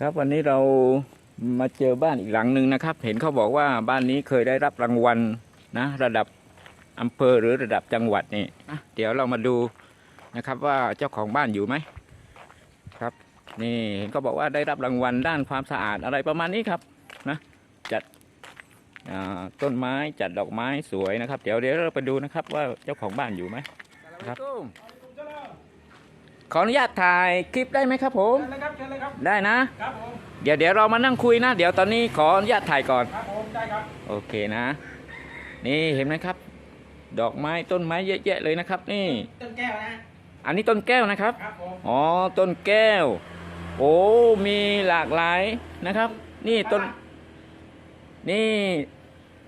ครับวันนี้เรามาเจอบ้านอีกหลังหนึ่งนะครับ เห็นเขาบอกว่าบ้านนี้เคยได้รับรางวัลนะระดับอำเภอหรือระดับจังหวัดนี่อะเดี๋ยวเรามาดูนะครับว่าเจ้าของบ้านอยู่ไหมครับ นี่เห็นเขาบอกว่าได้รับรางวัลด้านความสะอาดอะไรประมาณนี้ครับนะจัดต้นไม้จัดดอกไม้สวยนะครับ เดี๋ยวเดี๋ยวเราไปดูนะครับว่าเจ้าของบ้านอยู่ไหมครับ ขออนุญาตถ่ายคลิปได้ไหมครับผม เชิญเลยครับเชิญเลยครับได้นะ ครับผมเดี๋ยวเดี๋ยวเรามานั่งคุยนะ เดี๋ยวตอนนี้ขออนุญาตถ่ายก่อน ครับผมได้ครับโอเคนะ นี่เห็นไหมครับ ดอกไม้ต้นไม้เยอะแยะเลยนะครับ นี่ ต้นแก้วนะอันนี้ต้นแก้วนะครับ ครับผมอ๋อต้นแก้ว โอ้มีหลากหลายนะครับ นี่ต้น นี่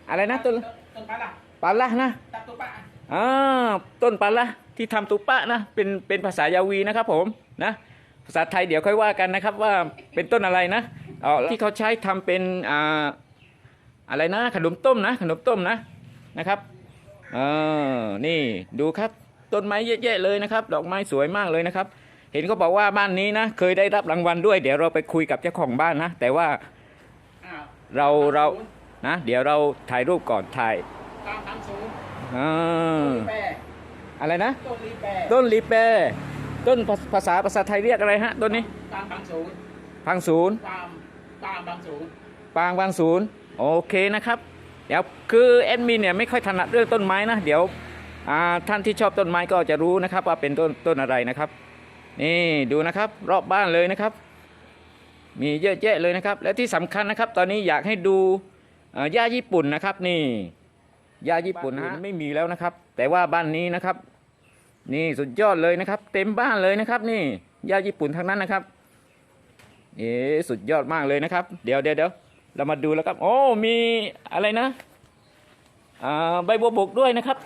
อะไรนะต้นต้นปลาละปาละนะตัดตัวปลาอ่าต้นปาละ ที่ทำตุปะนะเป็นเป็นภาษายาวีนะครับผมนะภาษาไทยเดี๋ยวค่อยว่ากันนะครับว่าเป็นต้นอะไรนะอ๋อที่เขาใช้ทำเป็นอ่าอะไรนะขนมต้มนะ ขนมต้มนะนะครับเออนี่ดูครับต้นไม้เยอะแยะเลยนะครับ ดอกไม้สวยมากเลยนะครับ เห็นเขาบอกว่าบ้านนี้นะ เคยได้รับรางวัลด้วย เดี๋ยวเราไปคุยกับเจ้าของบ้านนะ แต่ว่าอ้าวเราเรานะ เดี๋ยวเราถ่ายรูปก่อนถ่ายตามทางสูงอ่าต้นลีแปร อะไรนะ ต้นลีแปรต้นลีเปต้นภาภาษาภาษาไทยเรียกอะไรฮะต้นนี้ตามทางสูงพังศูนย์ ตามตามทางสูงปางบางศูนย์ โอเคนะครับเดี๋ยวคือแอดมินเนี่ยไม่ค่อยถนัดเรื่องต้นไม้นะเดี๋ยวอ่าท่านที่ชอบต้นไม้ก็จะรู้นะครับว่าเป็นต้นต้นอะไรนะครับ นี่ดูนะครับรอบบ้านเลยนะครับ มีเยอะแยะเลยนะครับ และที่สำคัญนะครับ ตอนนี้อยากให้ดูเอ่อหญ้าญี่ปุ่นนะครับนี่ หญ้าญี่ปุ่นนะไม่มีแล้วนะครับ แต่ว่าบ้านนี้นะครับ นี่สุดยอดเลยนะครับ เต็มบ้านเลยนะครับ นี่หญ้าญี่ปุ่นทั้งนั้นนะครับเอ๊ะสุดยอดมากเลยนะครับ เดี๋ยวเดี๋ยวเดี๋ยวเรามาดูแล้วครับ โอ้มีอะไรนะอ่าใบบัวบกด้วยนะครับ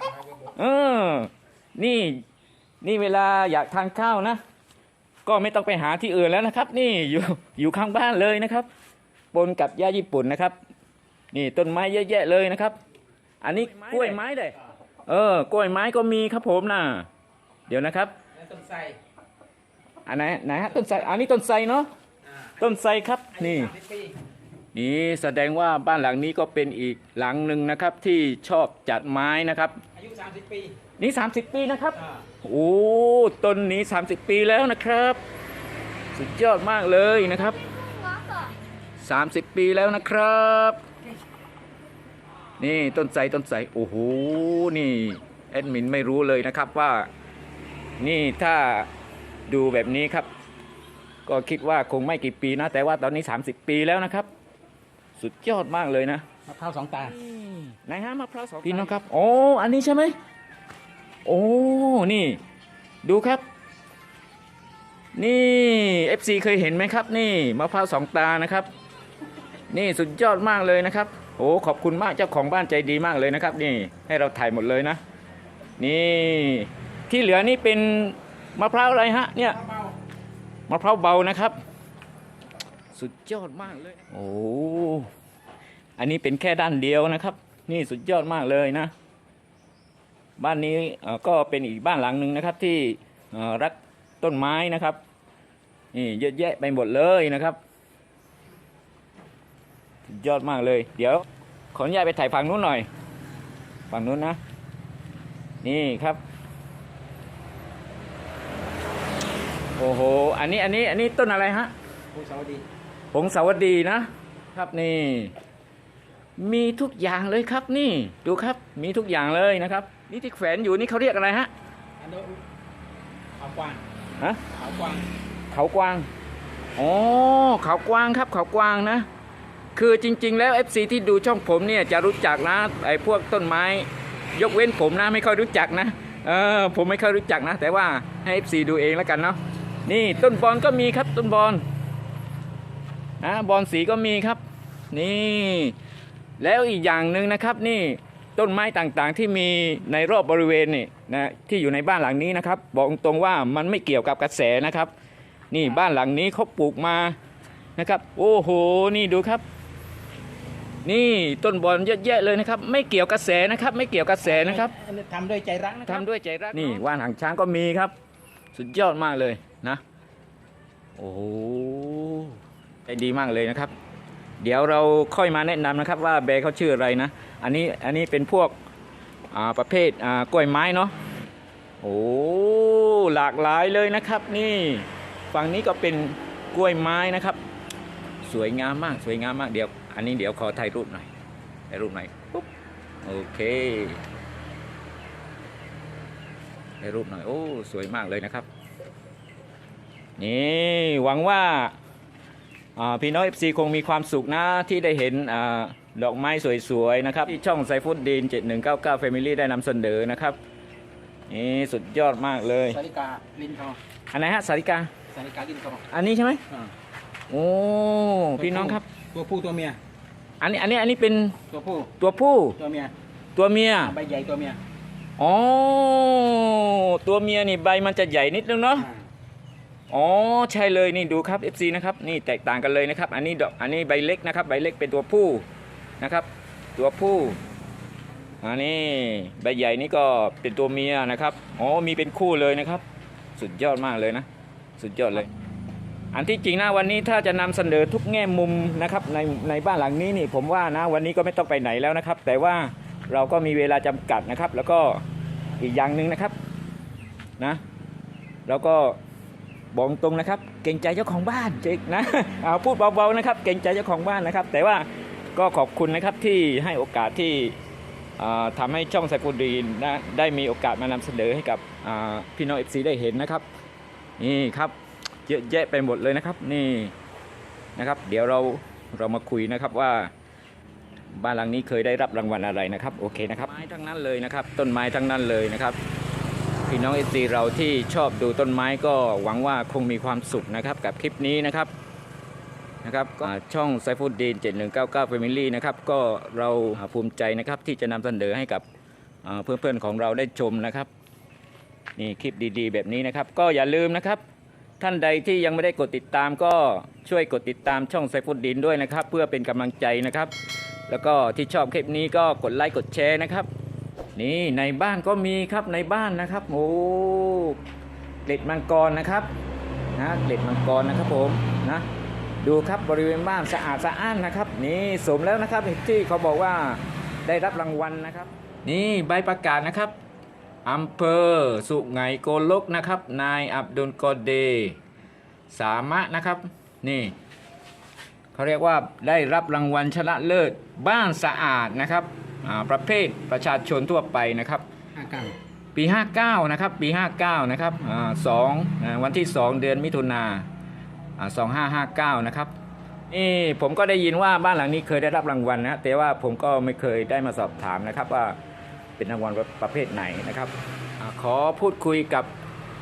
เออนี่นี่เวลาอยากทานข้าวนะ ก็ไม่ต้องไปหาที่อื่นแล้วนะครับ นี่อยู่อยู่ข้างบ้านเลยนะครับ ปนกับหญ้าญี่ปุ่นนะครับ นี่ต้นไม้เยอะแยะเลยนะครับ อันนี้กล้วยไม้เลยเออกล้วยไม้ก็มีครับผมนะเดี๋ยวนะครับและต้นไทรอันไหนไหนฮะต้นไทรอันนี้ต้นไทรเนาะอ่าต้นไทรครับอายุนี่สามสิบปีนี่แสดงว่าบ้านหลังนี้ก็เป็นอีกหลังหนึ่งนะครับ ที่ชอบจัดไม้นะครับอายุสามสิบปี นี่ 30 ปีนะครับอ่าโอ้ต้นนี้ 30 ปีแล้วนะครับ สุดยอดมากเลยนะครับ 30 ปีแล้วนะครับ นี่ต้นไทรต้นไทรโอ้โหนี่แอดมินไม่รู้เลยนะครับว่า นี่ถ้าดูแบบนี้ครับ ก็คิดว่าคงไม่กี่ปีนะ แต่ว่าตอนนี้ 30 ปีแล้วนะครับ สุดยอดมากเลยนะมะพร้าวสองตาไหนฮะมะพร้าวสองพี่น้องครับ โอ้อันนี้ใช่ไหมโอ้นี่ ดูครับ นี่ FC เคยเห็นไหมครับ นี่มะพร้าวสองตานะครับ นี่สุดยอดมากเลยนะครับ โอ้ขอบคุณมากเจ้าของบ้านใจดีมากเลยนะครับ นี่ให้เราถ่ายหมดเลยนะ นี่ที่เหลือนี่เป็นมะพร้าวอะไรฮะเนี่ยมะพร้าวเบานะครับ สุดยอดมากเลยโอ้อันนี้เป็นแค่ด้านเดียวนะครับ นี่สุดยอดมากเลยนะ บ้านนี้ก็เป็นอีกบ้านหลังหนึ่งนะครับที่รักต้นไม้นะครับนี่เยอะแยะไปหมดเลยนะครับ ยอดมากเลย เดี๋ยวขออนุญาตไปถ่ายฝั่งนู้นหน่อย ฝั่งนู้นนะ นี่ครับ โอ้โห อันนี้อันนี้อันนี้ต้นอะไรฮะๆผู้สาวดีผงสาวดีนะ ครับนี่ มีทุกอย่างเลยครับนี่ ดูครับ มีทุกอย่างเลยนะครับ นี่ที่แขวนอยู่นี่เขาเรียกอะไรฮะอันโดขาวกวางฮะขาวกวาง เขากวาง อ๋อ เขากวางครับ เขากวางนะ คือจริง ๆ แล้ว FC ที่ดูช่องผมเนี่ยจะรู้จักนะไอ้พวกต้นไม้ ยกเว้นผมนะไม่ค่อยรู้จักนะเออผมไม่ค่อยรู้จักนะ แต่ว่าให้ FC ดูเองแล้วกันเนาะนี่ต้นบอลก็มีครับต้นบอลนะบอลสีก็มีครับ นี่ แล้วอีกอย่างหนึ่งนะครับ นี่ต้นไม้ต่างๆที่มีในรอบบริเวณนี่นะที่อยู่ในบ้านหลังนี้นะครับ บอกตรงๆว่ามันไม่เกี่ยวกับกระแสนะครับ นี่บ้านหลังนี้เขาปลูกมานะครับ โอ้โห นี่ดูครับ นี่ต้นบอลเยอะแยะเลยนะครับ ไม่เกี่ยวกระแสนะครับ ไม่เกี่ยวกระแสนะครับอันนี้ทำด้วยใจรักนะครับทำด้วยใจรักนี่ว่านหางช้างก็มีครับ สุดยอดมากเลยนะ โอ้โหใจดีมากเลยนะครับ เดี๋ยวเราค่อยมาแนะนำนะครับ ว่าแบร์เขาชื่ออะไรนะ อันนี้อันนี้เป็นพวกอ่าประเภทอ่ากล้วยไม้เนาะโอ้หลากหลายเลยนะครับ นี่ฝั่งนี้ก็เป็นกล้วยไม้นะครับ สวยงามมากสวยงามมากเดี๋ยว อันนี้เดี๋ยวขอถ่ายรูปหน่อยถ่ายรูปหน่อยปุ๊บโอเคถ่ายรูปหน่อย โอ้ สวยมากเลยนะครับ นี่หวังว่าอ่าพี่น้อง FC คงมีความสุขนะที่ได้เห็นอาดอกไม้สวยๆนะครับ ที่ช่องไซฟุตดีน7199 Family ได้นำเสนอนะครับนี่สุดยอดมากเลยสาริกาลินทองอันไหนฮะสาริกาสาริกาลินทองอันนี้ใช่ไหมอ่าโอ้พี่น้องครับ ตัวผู้ตัวเมีย อันนี้อันนี้อันนี้เป็นตัวผู้ตัวผู้ตัวเมียตัวเมีย ใบใหญ่ตัวเมียอ๋อ ตัวเมียนี่ใบมันจะใหญ่นิดนึงเนาะอ่าอ๋อ ใช่เลยนี่ดูครับ FC นะครับ นี่แตกต่างกันเลยนะครับ อันนี้ดอก อันนี้ใบเล็กนะครับ ใบเล็กเป็นตัวผู้นะครับ ตัวผู้ อันนี้ใบใหญ่นี่ก็เป็นตัวเมียนะครับ อ๋อ มีเป็นคู่เลยนะครับ สุดยอดมากเลยนะ สุดยอดเลย อันที่จริงนะวันนี้ถ้าจะนำเสนอทุกแง่มุมนะครับในในบ้านหลังนี้นี่ผมว่านะวันนี้ก็ไม่ต้องไปไหนแล้วนะครับ แต่ว่าเราก็มีเวลาจำกัดนะครับ แล้วก็อีกอย่างหนึ่งนะครับนะแล้วก็บอกตรงนะครับ เก่งใจเจ้าของบ้านเจ๊นะเอาพูดเบาๆนะครับ เก่งใจเจ้าของบ้านนะครับ แต่ว่าก็ขอบคุณนะครับที่ให้โอกาสที่ทำาให้ช่องไซฟูดีนนะได้มีโอกาสมานำเสนอให้กับพี่น้องเอฟซีได้เห็นนะครับนี่ครับ เยอะแยะไปหมดเลยนะครับ นี่นะครับ เดี๋ยวเราเรามาคุยนะครับว่าบ้านหลังนี้เคยได้รับรางวัลอะไรนะครับโอเคนะครับไม้ทั้งนั้นเลยนะครับ ต้นไม้ทั้งนั้นเลยนะครับพี่น้องเอซีเราที่ชอบดูต้นไม้ก็หวังว่าคงมีความสุขนะครับกับคลิปนี้นะครับนะครับก็ช่องไซฟูดดีน7199 Family นะครับก็เราภูมิใจนะครับที่จะนำเสนอให้กับเพื่อนๆของเราได้ชมนะครับนี่คลิปดีๆ แบบนี้นะครับ ก็อย่าลืมนะครับ ท่านใดที่ยังไม่ได้กดติดตามก็ช่วยกดติดตามช่องไซฟุตดินด้วยนะครับ เพื่อเป็นกำลังใจนะครับ แล้วก็ที่ชอบคลิปนี้ก็กดไลค์กดแชร์นะครับ นี่ในบ้านก็มีครับในบ้านนะครับโอ้เกล็ดมังกรนะครับนะเกล็ดมังกรนะครับผมนะดูครับบริเวณบ้านสะอาดสะอ้านนะครับ นี่สมแล้วนะครับที่เขาบอกว่าได้รับรางวัลนะครับ นี่ใบประกาศนะครับ อำเภอสุไหงโกลกนะครับ นายอับดุลกอเด สามะนะครับ นี่เขาเรียกว่าได้รับรางวัลชนะเลิศบ้านสะอาดนะครับอ่าประเภทประชาชนทั่วไปนะครับห้าเก้าปี 59 นะครับ ปี 59 นะครับอ่าสองอ่าวันที่ 2 เดือนมิถุนาอ่า2559 นะครับนี่ผมก็ได้ยินว่าบ้านหลังนี้เคยได้รับรางวัลนะแต่ว่าผมก็ไม่เคยได้มาสอบถามนะครับว่า เป็นรางวัลประเภทไหนนะครับอาขอพูดคุยกับ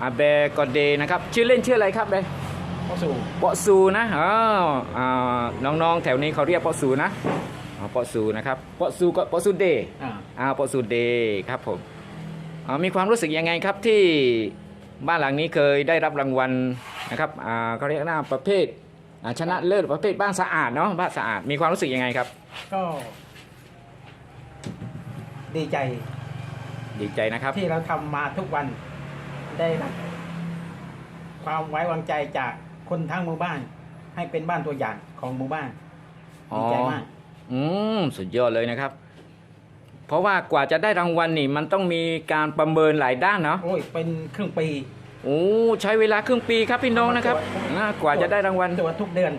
อาเบกอเดนะครับ ชื่อเล่นชื่ออะไรครับเบเข้าสู่เปาะซูนะอ๋ออ่าน้องๆแถวนี้เขาเรียกเปาะซูนะอ๋อเปาะซูนะครับเปาะซูก็เปาะซูเดอ่าอ่าโปรสูเดย์ครับผมอ่ามีความรู้สึกยังไงครับที่บ้านหลังนี้เคยได้รับรางวัลนะครับอ่าเขาเรียกหน้าประเภทอ่าชนะเลิศประเภทบ้านสะอาดเนาะบ้านสะอาดมีความรู้สึกยังไงครับ ก็ ดีใจดีใจนะครับ ที่เราทำมาทุกวันได้รับความไว้วางใจจากคนทั้งหมู่บ้าน ให้เป็นบ้านตัวอย่างของหมู่บ้านดีใจมาก อืมสุดยอดเลยนะครับ เพราะว่ากว่าจะได้รางวัลนี่ มันต้องมีการประเมินหลายด้านเนาะโอ้ยเป็นครึ่งปีโอ้ใช้เวลาครึ่งปีครับพี่น้องนะครับอ่ากว่าจะได้รางวัล ตรวจทุกเดือน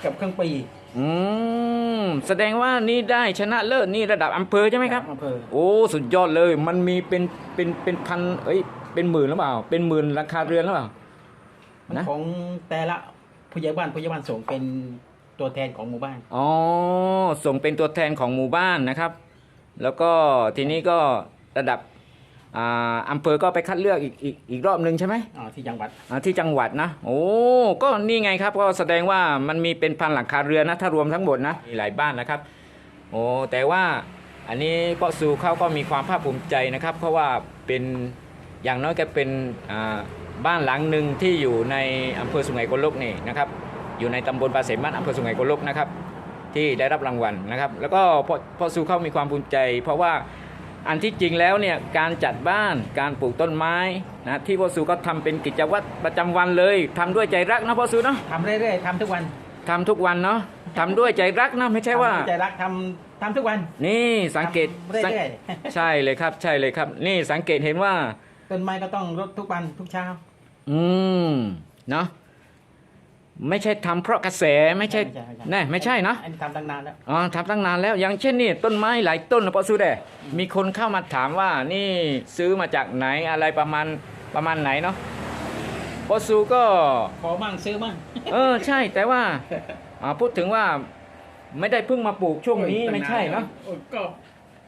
เกับครึ่งปี อืมแสดงว่านี่ได้ชนะเลิศนี่ระดับอำเภอใช่ไหมครับ อำเภอโอ้สุดยอดเลย มันมีเป็นเป็นเป็นพันเอ้ยเป็นหมื่นหรือเปล่า เป็นหมื่นราคาเรือนหรือเปล่ามันนะ ของแต่ละผู้ใหญ่บ้านผู้ใหญ่บ้านส่งเป็นตัวแทนของหมู่บ้าน อ๋อส่งเป็นตัวแทนของหมู่บ้านนะครับ แล้วก็ทีนี้ก็ระดับ อ่าอำเภอก็ไปคัดเลือกอีกอีกอีกรอบหนึ่งใช่ไหมอ่าที่จังหวัดอ่าที่จังหวัดนะ โอ้ก็นี่ไงครับก็แสดงว่ามันมีเป็นพันหลังคาเรือนนะถ้ารวมทั้งหมดนะมีหลายบ้านนะครับ โอ้แต่ว่าอันนี้พ่อซูเขาก็มีความภาคภูมิใจนะครับ เพราะว่าเป็นอย่างน้อยก็เป็นอ่าบ้านหลังหนึ่งที่อยู่ในอำเภอสุไหงโกลกนี่นะครับ อยู่ในตำบลปาเสมบ้านอำเภอสุไหงโกลกนะครับ ที่ได้รับรางวัลนะครับ แล้วก็พ่อพ่อซูเขามีความภูมิใจ เพราะว่า อันที่จริงแล้วเนี่ยการจัดบ้านการปลูกต้นไม้นะที่พ่อซูก็ทำเป็นกิจวัตรประจำวันเลยทำด้วยใจรักนะพ่อซูเนาะทำเรื่อยๆทำทุกวันทำทุกวันเนาะทำด้วยใจรักนะไม่ใช่ว่าทำด้วยใจรักทำทำทุกวัน นี่สังเกตทำเรื่สังอยใช่เลยครับ ใช่เลยครับ นี่สังเกตเห็นว่าๆต้นไม้ก็ต้องรดทุกวันทุกเช้า อืมเนาะ ไม่ใช่ทำเพราะกระแสไม่ใช่แน่ไม่ใช่นะอันนี้ทำตั้งนานแล้วอ๋อทำตั้งนานแล้วอย่างเช่นนี่ต้นไม้หลายต้นนะปอซื้อแดมีคนเข้ามาถามว่านี่ซื้อมาจากไหนอะไรประมาณประมาณไหนเนาะปอซูก็ ขอมั่งซื้อมั่ง เออใช่แต่ว่าอ่าพูดถึงว่าไม่ได้เพิ่งมาปลูกช่วงนี้ไม่ใช่เนาะ โอ้ยก็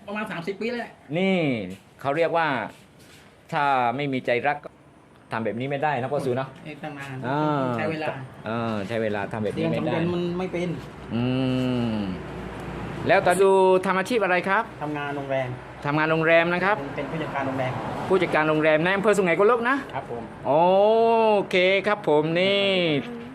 ประมาณ 30 ปีแล้วแหละ นี่เขาเรียกว่าถ้าไม่มีใจรักก็ ทำแบบนี้ไม่ได้นะพ่อสูเนาะนี่ตั้งนานอ่าใช้เวลาเออใช้เวลาทำแบบเดืนี้อนไม่สองได้เดือนมันไม่เป็น อืมแล้วตาดูทำอาชีพอะไรครับทำงานโรงแรมทำงานโรงแรมนะครับ เป็นผู้จัดการโรงแรม ผู้จัดการโรงแรมในอำเภอสุไหงโกลกนะครับผม โอเคครับผมนี่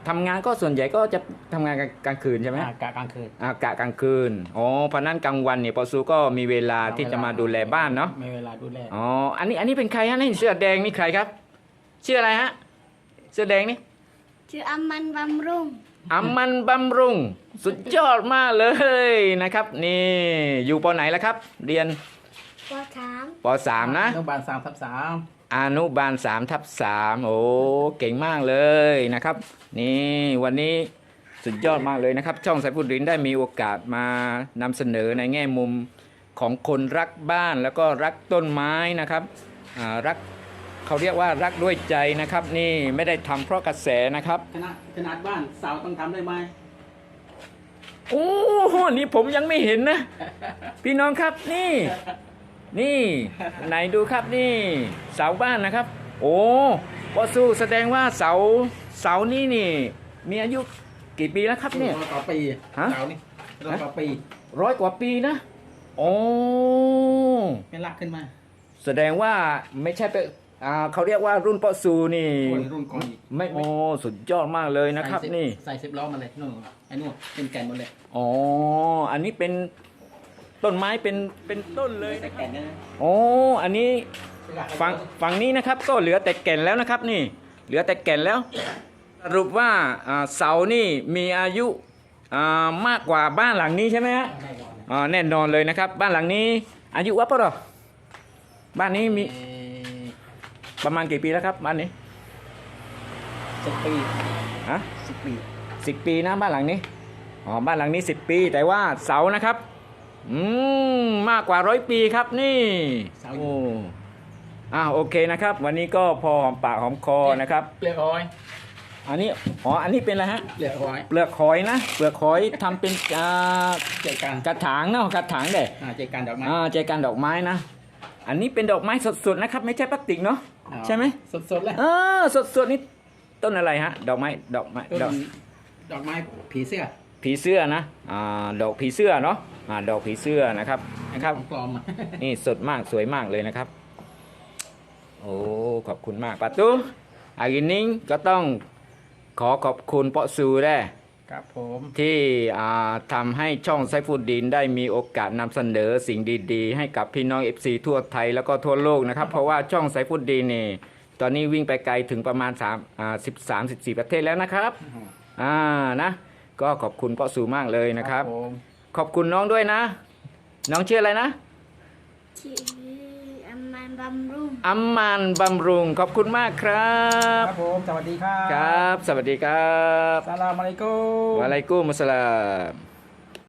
ทำงานก็ส่วนใหญ่ก็จะทำงานกลางคืนใช่ไหมอ่ากะกลางคืนอากะกลางคืนอ๋อเพราะนั้นกลางวันเนี่ยปอซูก็มีเวลาที่จะมาดูแลบ้านเนาะมีเวลาดูแลอ๋ออันนี้อันนี้เป็นใครฮะนี่เสื้อแดงนี่ใครครับ ชื่ออะไรฮะเสื้อแดงนี่ชื่ออามันบำรุงอามันบำรุง สุดยอดมากเลยนะครับ นี่อยู่ปอไหนแล้วครับ เรียนปสามปสามนะอนุบาลสามทับสามอนุบาล3ทับ3โอ้เก่งมากเลยนะครับ นี่วันนี้สุดยอดมากเลยนะครับ ช่องสายพูดรินได้มีโอกาสมานำเสนอในแง่มุมของคนรักบ้านแล้วก็รักต้นไม้นะครับอ่ารัก เขาเรียกว่ารักด้วยใจนะครับ นี่ไม่ได้ทำเพราะกระแสนะครับ ขนาดขนาดบ้านเสาต้องทำได้ไหมโอ้โหนี่ผมยังไม่เห็นนะ พี่น้องครับนี่ นี่ ไหนดูครับนี่เสาบ้านนะครับ โอ้ปอสู้แสดงว่าเสาเสานี่นี่ มีอายุกี่ปีแล้วครับเนี่ยร้อยกว่าปีฮะเสานี่ร้อยกว่าปีร้อยกว่าปีนะโอ้เป็นหลักขึ้นมา แสดงว่าไม่ใช่เป็น อ่าเขาเรียกว่ารุ่นปอซูนี่คนรุ่นก่อนอีกไม่โอ้สุดยอดมากเลยนะครับ ใส่สินี่ใส่สิบล้อมาเลยนู่นไอ้นู่นเป็นแก่นหมดเลยอ๋ออันนี้เป็นต้นไม้เป็นเป็นต้นเลยแต่นะครับแก่นเนี่ยนะโอ้อันนี้ฝั่งฝั่งนี้นะครับ ก็เหลือแต่แก่นแล้วนะครับ นี่ เหลือแต่แก่นแล้ว สรุปว่าอ่าเสานี่มีอายุอ่ามากกว่าบ้านหลังนี้ใช่ไหมฮะแน่นอนอ่าแน่นอนเลยนะครับ บ้านหลังนี้ อายุวัดปะหรอบ้านนี้มีเอ่อ ประมาณกี่ปีแล้วครับบ้านนี้สิบปีฮะสิบปีสิบปีนะบ้านหลังนี้อ๋อบ้านหลังนี้สิบปี แต่ว่าเสานะครับ อืมมากกว่าร้อยปีครับนี่เสาโอ้อ่าโอเคนะครับ วันนี้ก็พอหอมปากหอมคอนะครับเปลือกหอย อันนี้อ๋ออันนี้เป็นอะไรฮะเปลือกหอยเปลือกหอยนะเปลือกหอยทำเป็นอ่าเจกันกระถางเนาะกระถางเด้อ่าเจกันดอกไม้อ่าใจกันดอกไม้นะอันนี้เป็นดอกไม้สดๆนะครับ ไม่ใช่พลาสติกเนาะอ๋อ ใช่ไหมสดๆแล้วเออสดๆนี่ต้นอะไรฮะ ดอกไม้ดอกไม้ต้นดอกดอกไม้ผีเสื้อ ผีเสื้อนะอ่าดอกผีเสื้อเนาะอ่าดอกผีเสื้อนะครับนะครับของปลอมนี่สดมากสวยมากเลยนะครับ โอ้ขอบคุณมากปาตูอากินนิ้งก็ต้องขอขอบคุณเปาะซูได้ ครับผมที่อ่าทำให้ช่องไซฟูดดินได้มีโอกาสนำเสนอสิ่งดีๆ ให้กับพี่น้อง FC ทั่วไทยแล้วก็ทั่วโลกนะครับ เพราะว่าช่องไซฟูดดินนี่ตอนนี้วิ่งไปไกลถึงประมาณ3อ่า13 14 ประเทศแล้วนะครับอ่านะ ก็ขอบคุณเปาะซูมากเลยนะครับ ผมขอบคุณน้องด้วยนะ น้องชื่ออะไรนะ ชื่ออามัน บำรุงอัมมานบำรุงขอบคุณมากครัคบ รับผมสวัสดีครับครับ สวัสดีครับสลามอะลัยกุม วะอะลัยกุมุสสลาม